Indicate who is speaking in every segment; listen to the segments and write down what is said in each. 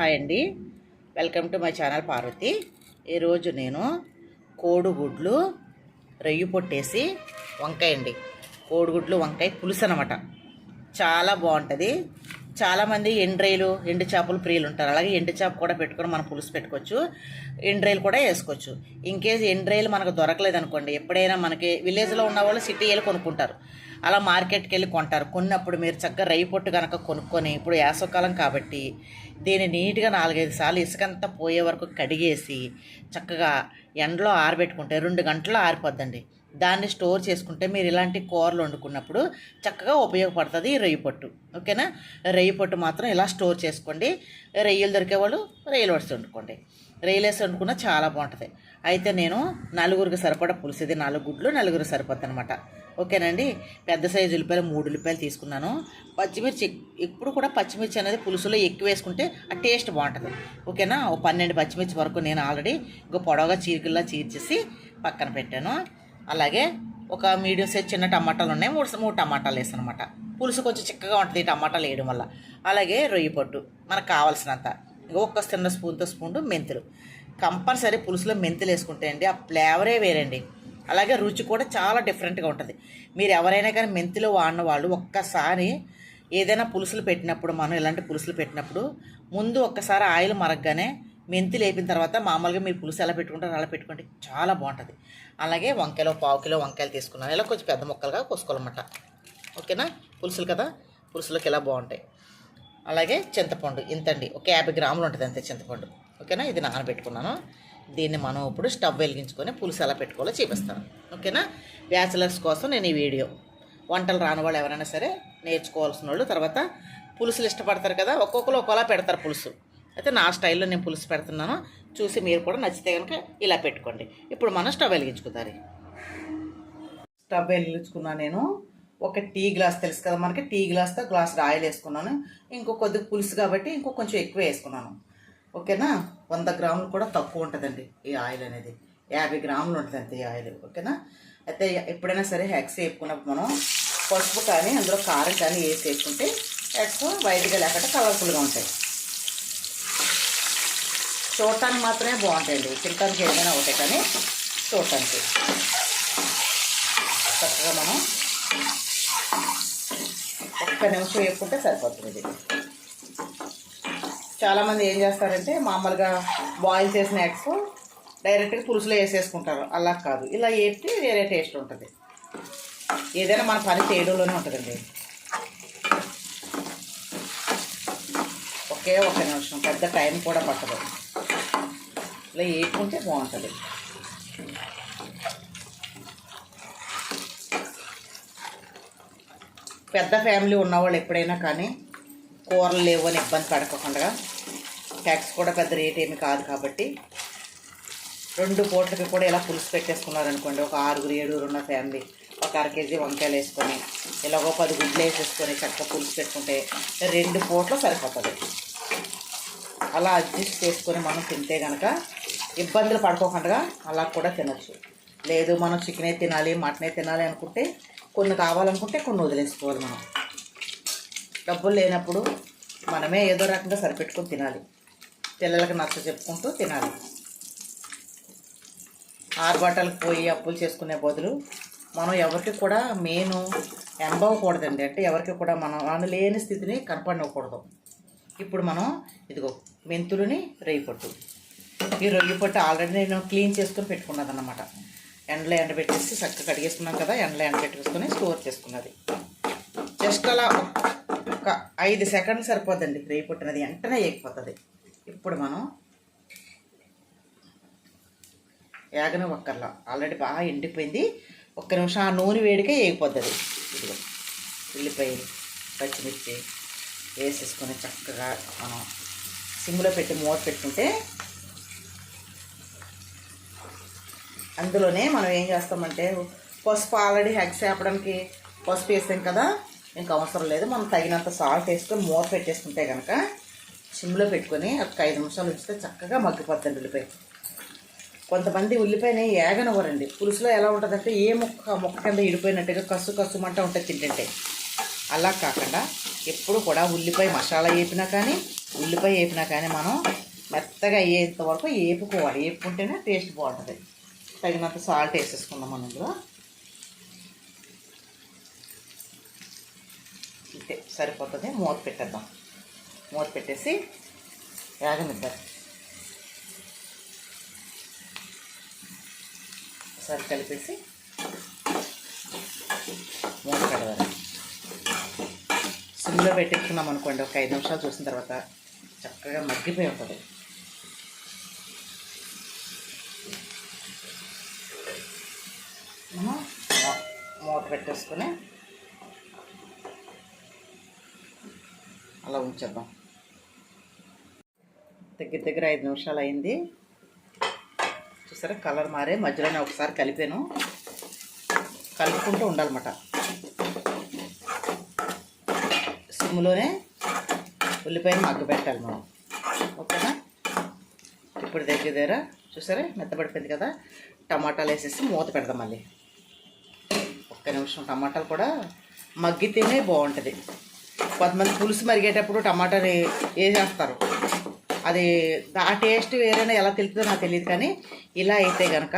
Speaker 1: Hi అండి. Welcome to my channel Parvathi ఈరోజు నేను కోడిగుడ్లు రెయ్యి పొట్టేసి వంకాయ అండి కోడిగుడ్లు వంకాయ పులుసు అనమాట చాలా బాగుంటుంది. చాలామంది ఎండ్రైలు ఎండు చేపలు ప్రియులు ఉంటారు. అలాగే ఎండు చేప కూడా పెట్టుకొని మనం పులుసు పెట్టుకోవచ్చు. ఎండ్రైలు కూడా వేసుకోవచ్చు. ఇన్కేస్ ఎండ్రైలు మనకు దొరకలేదు అనుకోండి ఎప్పుడైనా మనకి విలేజ్లో ఉన్న వాళ్ళు సిటీ వెళ్ళి కొనుక్కుంటారు. అలా మార్కెట్కి వెళ్ళి కొంటారు. కొన్నప్పుడు మీరు చక్కగా రై పొట్టు కనుక కొనుక్కొని ఇప్పుడు వేసవకాలం కాబట్టి దీన్ని నీట్గా నాలుగైదు సార్లు ఇసుకంతా పోయే వరకు కడిగేసి చక్కగా ఎండలో ఆరబెట్టుకుంటే రెండు గంటల్లో ఆరిపోద్దండి. దాన్ని స్టోర్ చేసుకుంటే మీరు ఇలాంటి కూరలు వండుకున్నప్పుడు చక్కగా ఉపయోగపడుతుంది ఈ రొయ్యి పొట్టు. ఓకేనా? రొయ్యి పొట్టు మాత్రం ఇలా స్టోర్ చేసుకోండి. రొయ్యలు దొరికేవాళ్ళు రొయ్యలు వడిసి వండుకోండి. రొయ్యలు వేసి వండుకున్న చాలా బాగుంటుంది. అయితే నేను నలుగురికి సరిపడ పులుసు ఇది నాలుగు గుడ్లు నలుగురు సరిపోద్ది అనమాట ఓకేనండి? పెద్ద సైజు ఉల్లిపాయలు మూడు ఉల్లిపాయలు తీసుకున్నాను. పచ్చిమిర్చి ఇప్పుడు కూడా పచ్చిమిర్చి అనేది పులుసులో ఎక్కువ వేసుకుంటే ఆ టేస్ట్ బాగుంటుంది. ఓకేనా? ఓ పన్నెండు పచ్చిమిర్చి వరకు నేను ఆల్రెడీ ఇంకో పొడవగా చీరికల్లా చీర్చేసి పక్కన పెట్టాను. అలాగే ఒక మీడియం సైజ్ చిన్న టమాటాలు ఉన్నాయి. మూడు మూడు టమాటాలు వేసాను అనమాట పులుసు కొంచెం చిక్కగా ఉంటుంది ఈ టమాటాలు వేయడం వల్ల. అలాగే రొయ్యి పొట్టు మనకు కావాల్సినంత. ఒక్క చిన్న స్పూన్తో స్పూన్ మెంతులు. కంపల్సరీ పులుసులో మెంతులు వేసుకుంటే అండి ఆ ఫ్లేవరే వేరండి. అలాగే రుచి కూడా చాలా డిఫరెంట్గా ఉంటుంది. మీరు ఎవరైనా కానీ మెంతులు వాడిన వాళ్ళు ఒక్కసారి ఏదైనా పులుసులు పెట్టినప్పుడు మనం ఇలాంటి పులుసులు పెట్టినప్పుడు ముందు ఒక్కసారి ఆయిల్ మరగగానే మెంతులు వేపిన తర్వాత మామూలుగా మీరు పులుసు ఎలా పెట్టుకుంటారో అలా పెట్టుకోండి. చాలా బాగుంటుంది. అలాగే వంకాయలో పావు కిలో వంకాయలు తీసుకున్నాను. ఇలా కొంచెం పెద్ద ముక్కలుగా కోసుకోవాలన్నమాట. ఓకేనా? పులుసులు కదా? పులుసులోకి ఇలా బాగుంటాయి. అలాగే చింతపండు ఇంతండి. ఒక యాభై గ్రాములు ఉంటుంది అంతే చింతపండు. ఓకేనా? ఇది నానబెట్టుకున్నాను. దీన్ని మనం ఇప్పుడు స్టవ్ వెలిగించుకొని పులుసు ఎలా పెట్టుకోవాలో చూపిస్తాను. ఓకేనా? బ్యాచిలర్స్ కోసం నేను ఈ వీడియో. వంటలు రాని వాళ్ళు ఎవరైనా సరే నేర్చుకోవాల్సిన వాళ్ళు తర్వాత పులుసులు ఇష్టపడతారు కదా? ఒక్కొక్కరు ఒకలా పెడతారు పులుసు. అయితే నా స్టైల్లో నేను పులుసు పెడుతున్నాను. చూసి మీరు కూడా నచ్చితే కనుక ఇలా పెట్టుకోండి. ఇప్పుడు మనం స్టవ్ వెలిగించుకుందాం. స్టవ్ వెలిగించుకున్నా నేను ఒక టీ గ్లాస్ తెలుసు కదా మనకి టీ గ్లాస్తో గ్లాస్ ఆయిల్ వేసుకున్నాను. ఇంకో కొద్దిగా పులుసు కాబట్టి ఇంకో కొంచెం ఎక్కువ వేసుకున్నాను. ఓకేనా? వంద గ్రాములు కూడా తక్కువ ఉంటుందండి ఈ ఆయిల్ అనేది. యాభై గ్రాములు ఉంటుంది అంతే ఈ ఆయిల్ ఓకేనా? అయితే ఎప్పుడైనా సరే హెక్స్ వేపుకున్నప్పుడు మనం పసుపు కానీ అందులో కారం కానీ వేసి వేసుకుంటే హెక్స్ వైట్గా లేకుండా కలర్ఫుల్గా ఉంటాయి. చూడటానికి మాత్రమే బాగుంటాయండి. తినటానికి ఏదైనా ఒకటే కానీ చూడటానికి. చక్కగా మనం ఒక్క నిమిషం వేసుకుంటే సరిపోతుంది. ఇది చాలామంది ఏం చేస్తారంటే మామూలుగా బాయిల్ చేసిన ఎగ్స్ డైరెక్ట్గా పులుసులో వేసేసుకుంటారు. అలా కాదు. ఇలా వేస్తే వేరే టేస్ట్ ఉంటుంది. ఏదైనా మన పని చేయడంలోనే ఉంటుందండి. ఒకే ఒక నిమిషం. పెద్ద టైం కూడా పట్టదు. ఇట్లా వేసుకుంటే బాగుంటుంది. పెద్ద ఫ్యామిలీ ఉన్నవాళ్ళు ఎప్పుడైనా కానీ కూరలు లేవు అని ఇబ్బంది పడకుండా ట్యాక్స్ కూడా పెద్ద రేట్ ఏమి కాదు కాబట్టి రెండు పూటలకి కూడా ఇలా పులుసు పెట్టేసుకున్నారనుకోండి ఒక ఆరుగురు ఏడుగురు ఉన్న ఫ్యామిలీ ఒక అర కేజీ వంకాయలు వేసుకొని ఇలాగో పది గుడ్లు వేసేసుకొని చక్కగా పులుసు పెట్టుకుంటే రెండు పూటలు సరిపోతుంది. అలా అడ్జస్ట్ చేసుకొని మనం తింటే కనుక ఇబ్బందులు పడుకోకుండా అలా కూడా తినచ్చు. లేదు మనం చికెనే తినాలి మటనే తినాలి అనుకుంటే కొన్ని కావాలనుకుంటే కొన్ని వదిలేసుకోవాలి మనం. డబ్బులు లేనప్పుడు మనమే ఏదో రకంగా సరిపెట్టుకొని తినాలి. పిల్లలకి నచ్చ చెప్పుకుంటూ తినాలి. ఆరుబాటలకు పోయి అప్పులు చేసుకునే బదులు మనం ఎవరికి కూడా మెయిన్ ఎంబవకూడదండి అంటే ఎవరికి కూడా మనం వాళ్ళు లేని స్థితిని కనపడకూడదు ఇప్పుడు మనం ఇదిగో మెంతులని రేయి పట్టు ఈ రొయ్య పొట్టు ఆల్రెడీ నేను క్లీన్ చేసుకొని పెట్టుకున్నది అనమాట ఎండలో ఎండబెట్టేసి చక్కగా కడిగేసుకున్నాం కదా ఎండలో ఎండబెట్టేసుకుని స్టోర్ చేసుకున్నది. జస్ట్ అలా ఒక ఐదు సెకండ్లు సరిపోద్దండి. రేయి పుట్టినది వెంటనే ఎగిపోతుంది ఇప్పుడు మనం ఏగన ఒక్కర్లా. ఆల్రెడీ బాగా ఎండిపోయింది. ఒక్క నిమిషం ఆ నూనె వేడికే ఎగిపోతుంది ఇదిగో ఉల్లిపాయలు పచ్చిమిర్చి వేసేసుకొని చక్కగా మనం సిమ్లో పెట్టి మూత పెట్టుకుంటే అందులోనే మనం ఏం చేస్తామంటే పసుపు ఆల్రెడీ హెగ్స్ వేపడానికి పసుపు వేసాం కదా ఇంకా అవసరం లేదు. మనం తగినంత సాల్ట్ వేసుకొని మూత పెట్టేసుకుంటే కనుక సిమ్లో పెట్టుకొని ఒక ఐదు నిమిషాలు ఉంచితే చక్కగా మగ్గిపోతుంది ఉల్లిపాయ. కొంతమంది ఉల్లిపాయని ఏగనివ్వరండి. పులుసులో ఎలా ఉంటుందంటే ఏ ముక్క ముక్క కింద ఇడిపోయినట్టుగా కసు కసుమంట ఉంటుంది తింటుంటే. అలా కాకుండా ఎప్పుడు కూడా ఉల్లిపాయ మసాలా వేపినా కానీ ఉల్లిపాయ వేపినా కానీ మనం మెత్తగా అయ్యేంత వరకు వేపుకోవాలి వేపుకుంటేనే టేస్ట్ బాగుంటుంది. తగినంత సాల్ట్ వేసేసుకుందాం మనం ఇందులో ఇంతే సరిపోతుంది. మూత పెట్టేద్దాం. మూత పెట్టేసి వేగనిద్దాం ఒకసారి కలిపేసి మూత పెడదాం సిమ్లో పెట్టేసుకున్నాం అనుకోండి ఒక ఐదు నిమిషాలు చూసిన తర్వాత చక్కగా మగ్గిపోయి ఉంటుంది. మనం మూత పెట్టేసుకుని అలా ఉంచేద్దాం. దగ్గర దగ్గర ఐదు నిమిషాలు అయింది. చూసారా కలర్ మారే మధ్యలోనే ఒకసారి కలిపాను. కలుపుకుంటూ ఉండాలన్నమాట. సిమ్లోనే ఉల్లిపాయను మగ్గ పెట్టాలి మనం. ఓకేనా? ఇప్పుడు దగ్గర దగ్గర చూసారా మెత్తబడిపోయింది కదా టమాటాలు వేసేసి మూత పెడదాం మళ్ళీ. ఒక్క నిమిషం టమాటాలు కూడా మగ్గితేనే బాగుంటుంది. కొంతమంది పులుసు మరిగేటప్పుడు టమాటాని వేసేస్తారు. అది ఆ టేస్ట్ వేరేనా ఎలా తెలుస్తుందో నాకు తెలియదు కానీ ఇలా అయితే కనుక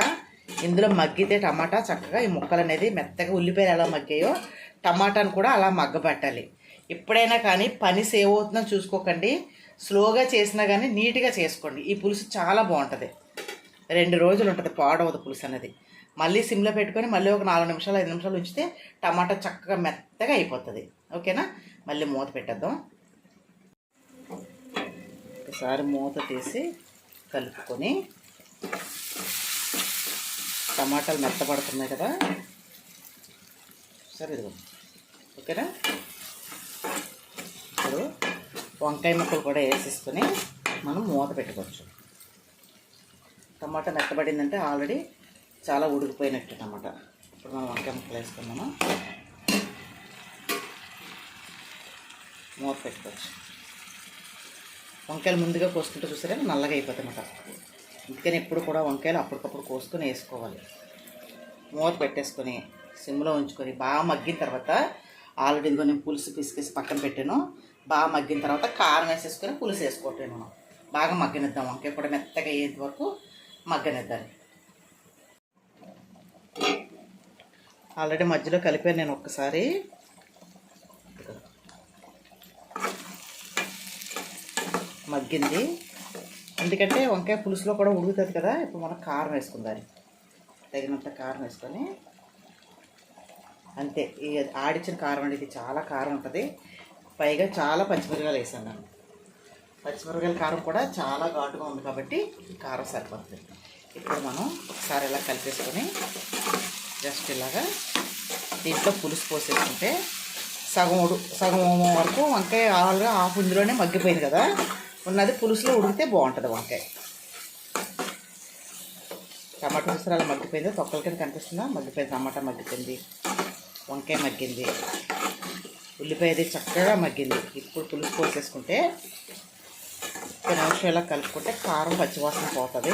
Speaker 1: ఇందులో మగ్గితే టమాటా చక్కగా ఈ ముక్కలు అనేది మెత్తగా ఉల్లిపాయలు ఎలా మగ్గాయో టమాటాను కూడా అలా మగ్గబెట్టాలి. ఎప్పుడైనా కానీ పని సేవ్ అవుతుందో చూసుకోకండి. స్లోగా చేసినా కానీ నీట్గా చేసుకోండి. ఈ పులుసు చాలా బాగుంటుంది. రెండు రోజులు ఉంటుంది పాడవదు పులుసు అనేది. మళ్ళీ సిమ్లో పెట్టుకొని మళ్ళీ ఒక నాలుగు నిమిషాలు ఐదు నిమిషాలు ఉంచితే టమాటా చక్కగా మెత్తగా అయిపోతుంది. ఓకేనా? మళ్ళీ మూత పెట్టేద్దాం. ఒకసారి మూత తీసి కలుపుకొని టమాటాలు మెత్తపడుతున్నాయి కదా? సరే ఇదిగో. ఓకేనా? ఇప్పుడు వంకాయ ముక్కలు కూడా వేసేసుకొని మనం మూత పెట్టుకోవచ్చు. టమాటా మెత్తబడిందంటే ఆల్రెడీ చాలా ఉడికిపోయినట్టు అనమాట ఇప్పుడు మనం వంకాయ ముక్కలు వేసుకున్నాము మూత పెట్టుకోవచ్చు. వంకాయలు ముందుగా కోసుకుంటే చూసారా నల్లగా అయిపోతాయి అన్నమాట అందుకని ఎప్పుడు కూడా వంకాయలు అప్పటికప్పుడు కోసుకొని వేసుకోవాలి. మూత పెట్టేసుకొని సిమ్లో ఉంచుకొని బాగా మగ్గిన తర్వాత ఆల్రెడీ ఇదిగో నేను పులుసు పిసికేసి పక్కన పెట్టాను. బాగా మగ్గిన తర్వాత కారం వేసేసుకొని పులుసు వేసుకోవటం మనం బాగా మగ్గనిద్దాం. వంకాయ కూడా మెత్తగా అయ్యేంత వరకు మగ్గనిద్దాలి. ఆల్రెడీ మధ్యలో కలిపాను నేను ఒక్కసారి. మగ్గింది. ఎందుకంటే వంకాయ పులుసులో కూడా ఉడుగుతుంది కదా ఇప్పుడు మనం కారం వేసుకుందాం. తగినంత కారం వేసుకొని. అంతే ఈ ఆడిచ్చిన కారం అనేది చాలా కారం ఉంటుంది. పైగా చాలా పచ్చిమిరకాయలు వేసాను నేను. పచ్చిమిరకాయల కారం కూడా చాలా ఘాటుగా ఉంది కాబట్టి కారం సరిపోతుంది. ఇప్పుడు మనం ఒకసారి ఇలా కలిపేసుకొని జస్ట్ ఇలాగా దీంట్లో పులుసు పోసేసుకుంటే సగం ఉడు సగం వరకు వంకాయ ఆల్గా హాఫ్ ఇందులోనే మగ్గిపోయింది కదా. ఉన్నది పులుసులో ఉడికితే బాగుంటుంది వంకాయ. టమాటా పులుసు అలా మగ్గిపోయింది? తొక్కల కింద కనిపిస్తుందా? మగ్గిపోయింది. టమాటా మగ్గిపోయింది. వంకాయ మగ్గింది. ఉల్లిపాయ అది చక్కగా మగ్గింది. ఇప్పుడు పులుసు పోసేసుకుంటే కొన్ని నిమిషం ఇలా కలుపుకుంటే కారం పచ్చివాసన పోతుంది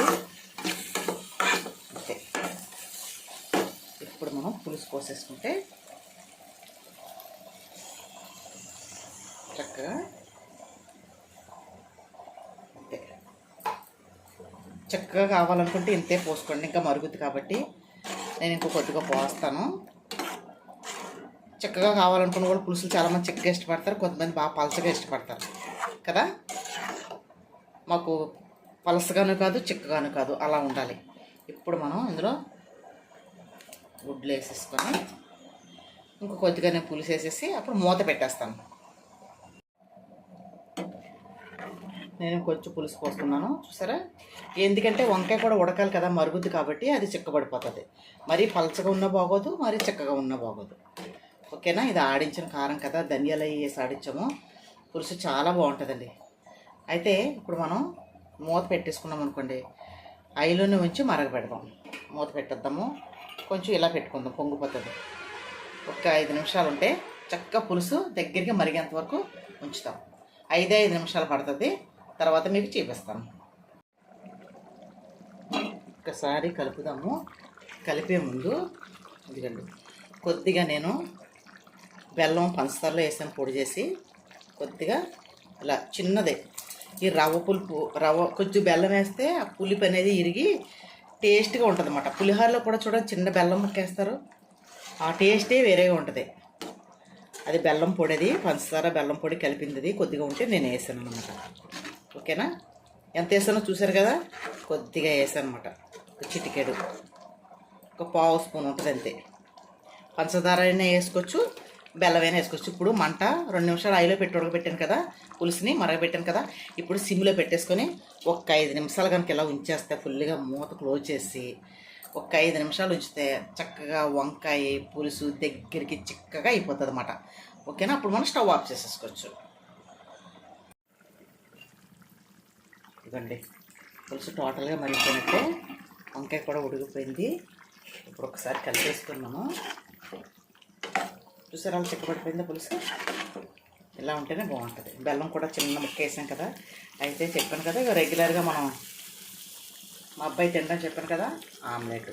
Speaker 1: అంతే ఇప్పుడు కోసేసుకుంటే చక్కగా అంతే చక్కగా కావాలనుకుంటే ఇంతే పోసుకోండి. ఇంకా మరుగుద్ది కాబట్టి నేను ఇంకో కొద్దిగా పోస్తాను. చక్కగా కావాలనుకున్న కూడా పులుసులు చాలామంది చిక్కగా ఇష్టపడతారు. కొంతమంది బాగా పలసగా ఇష్టపడతారు. కదా? మాకు పలసగాను కాదు చిక్కగాను కాదు. అలా ఉండాలి. ఇప్పుడు మనం ఇందులో గుడ్లు వేసేసుకొని ఇంకో కొద్దిగానే పులుసు వేసేసి అప్పుడు మూత పెట్టేస్తాను. నేను కొంచెం పులుసు పోస్తున్నాను చూసారా? ఎందుకంటే వంకాయ కూడా ఉడకాలి కదా మరుగుద్ది కాబట్టి అది చిక్కబడిపోతుంది. మరీ పలచగా ఉన్న బాగోదు మరీ చిక్కగా ఉన్న బాగోదు. ఓకేనా? ఇది ఆడించిన కారం కదా ధనియాలు వేసి ఆడించాము. పులుసు చాలా బాగుంటుందండి. అయితే ఇప్పుడు మనం మూత పెట్టేసుకున్నాం అనుకోండి ఐలోనే ఉంచి మరగబెడదాం. మూత పెట్టేద్దాము. కొంచెం ఇలా పెట్టుకుందాం పొంగిపోతుంది ఒక ఐదు నిమిషాలు ఉంటే చక్కగా పులుసు దగ్గరికి మరిగేంత వరకు ఉంచుతాం. ఐదే ఐదు నిమిషాలు పడుతుంది. తర్వాత మీకు చూపిస్తాను ఒకసారి కలుపుదాము. కలిపే ముందు ఇదిగండి. కొద్దిగా నేను బెల్లం పంచదారలో వేసాను పొడి చేసి. కొద్దిగా ఇలా చిన్నదే. ఈ రవ్వ పులుపు రవ్వ కొంచెం బెల్లం వేస్తే ఆ పులుపు అనేది ఇరిగి టేస్ట్గా ఉంటుంది అన్నమాట పులిహోరలో కూడా చూడండి చిన్న బెల్లం ముక్కేస్తారు. ఆ టేస్టే వేరేగా ఉంటుంది. అది బెల్లం పొడి అది పంచదార బెల్లం పొడి కలిపింది అది కొద్దిగా ఉంటే నేను వేసాను అనమాట ఓకేనా? ఎంత వేసానో చూసారు కదా? కొద్దిగా వేసాను అనమాట ఒక చిటికెడు. ఒక పావు స్పూన్ ఉంటుంది అంతే. పంచదార అయినా వేసుకోవచ్చు బెల్లం అయినా వేసుకోవచ్చు. ఇప్పుడు మంట రెండు నిమిషాలు ఆయిలో పెట్టి ఉడకబెట్టాను కదా పులుసుని మరగబెట్టాను కదా ఇప్పుడు సిమ్లో పెట్టేసుకొని ఒక ఐదు నిమిషాలు కనుక ఇలా ఉంచేస్తే ఫుల్గా మూత క్లోజ్ చేసి ఒక ఐదు నిమిషాలు ఉంచితే చక్కగా వంకాయ పులుసు దగ్గరికి చిక్కగా అయిపోతుంది అనమాట ఓకేనా? అప్పుడు మనం స్టవ్ ఆఫ్ చేసేసుకోవచ్చు. ఇదండి పులుసు టోటల్గా మరిగిపోయినట్టే వంకాయ కూడా ఉడికిపోయింది. ఇప్పుడు ఒకసారి కలిపేసుకున్నాము చూసారా అలా పులుసు. ఇలా ఉంటేనే బాగుంటుంది. బెల్లం కూడా చిన్న ముక్క వేసాం కదా. అయితే చెప్పాను కదా ఇక రెగ్యులర్గా మనం మా అబ్బాయి తినడం చెప్పాను కదా ఆమ్లెట్.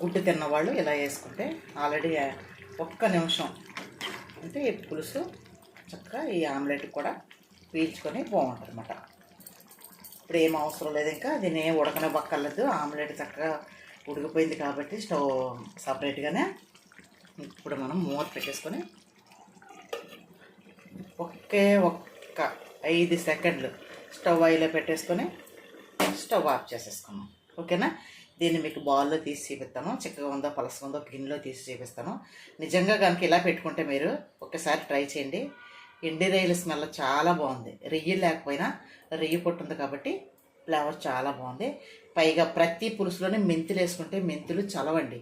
Speaker 1: గుడ్డు తిన్నవాళ్ళు ఇలా వేసుకుంటే ఆల్రెడీ ఒక్క నిమిషం అంటే ఈ పులుసు చక్కగా ఈ ఆమ్లెట్ కూడా పీల్చుకొని బాగుంటుంది అన్నమాట ఇప్పుడు ఏం అవసరం లేదు ఇంకా దీన్ని ఏం ఉడకనివ్వక్కర్లేదు. ఆమ్లెట్ చక్కగా ఉడికిపోయింది కాబట్టి స్టవ్ సపరేట్గానే ఇప్పుడు మనం మూత పెట్టేసుకొని ఒకే ఒక్క ఐదు సెకండ్లు స్టవ్ ఆయిలో పెట్టేసుకొని స్టవ్ ఆఫ్ చేసేసుకున్నాం ఓకేనా? దీన్ని మీకు బౌల్లో తీసి చూపిస్తాను. చిక్కగా ఉందో పలసగా ఉందో గిన్నెలో తీసి చూపిస్తాను. నిజంగా కనుక ఇలా పెట్టుకుంటే మీరు ఒకసారి ట్రై చేయండి. ఎండి రొయ్యల స్మెల్ చాలా బాగుంది. రెయ్యి లేకపోయినా రెయ్యి పొట్టు ఉంది కాబట్టి ఫ్లేవర్ చాలా బాగుంది. పైగా ప్రతి పులుసులోనే మెంతులు వేసుకుంటే మెంతులు చలవండి.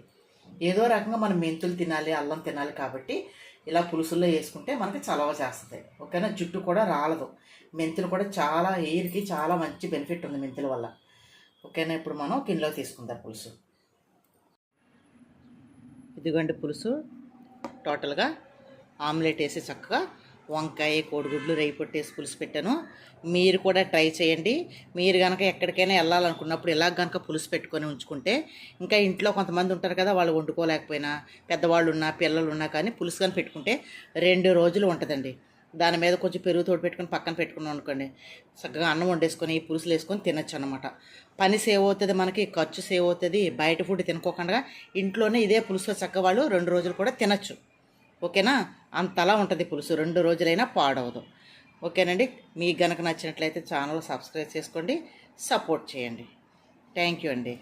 Speaker 1: ఏదో రకంగా మనం మెంతులు తినాలి అల్లం తినాలి కాబట్టి ఇలా పులుసుల్లో వేసుకుంటే మనకి చలవ చేస్తుంది. ఓకేనా? జుట్టు కూడా రాలదు. మెంతులు కూడా చాలా ఎయిర్కి చాలా మంచి బెనిఫిట్ ఉంది మెంతుల వల్ల. ఓకేనా? ఇప్పుడు మనం కిన్లో తీసుకుందాం పులుసు. ఇదిగోండి పులుసు. టోటల్గా ఆమ్లెట్ వేసి చక్కగా వంకాయ కోడిగుడ్లు రేయి పొట్టేసి పులుసు పెట్టాను. మీరు కూడా ట్రై చేయండి. మీరు కనుక ఎక్కడికైనా వెళ్ళాలనుకున్నప్పుడు ఇలా కనుక పులుసు పెట్టుకొని ఉంచుకుంటే ఇంకా ఇంట్లో కొంతమంది ఉంటారు కదా వాళ్ళు వండుకోలేకపోయినా పెద్దవాళ్ళు ఉన్నా పిల్లలు ఉన్నా కానీ పులుసు కానీ పెట్టుకుంటే రెండు రోజులు ఉంటుందండి. దాని మీద కొంచెం పెరుగు తోడు పెట్టుకొని పక్కన పెట్టుకున్నాం అనుకోండి చక్కగా అన్నం వండేసుకొని ఈ పులుసులు వేసుకొని తినచ్చు అనమాట పని సేవ్ అవుతుంది మనకి ఖర్చు సేవ్ అవుతుంది బయట ఫుడ్ తినుకోకుండా ఇంట్లోనే ఇదే పులుసు చక్క వాళ్ళు రెండు రోజులు కూడా తినచ్చు. ఓకేనా? అంతలా ఉంటుంది పులుసు. రెండు రోజులైనా పాడవదు. ఓకేనండి? మీకు గనక నచ్చినట్లయితే ఛానల్ సబ్స్క్రైబ్ చేసుకోండి సపోర్ట్ చేయండి. థ్యాంక్ యూ అండి.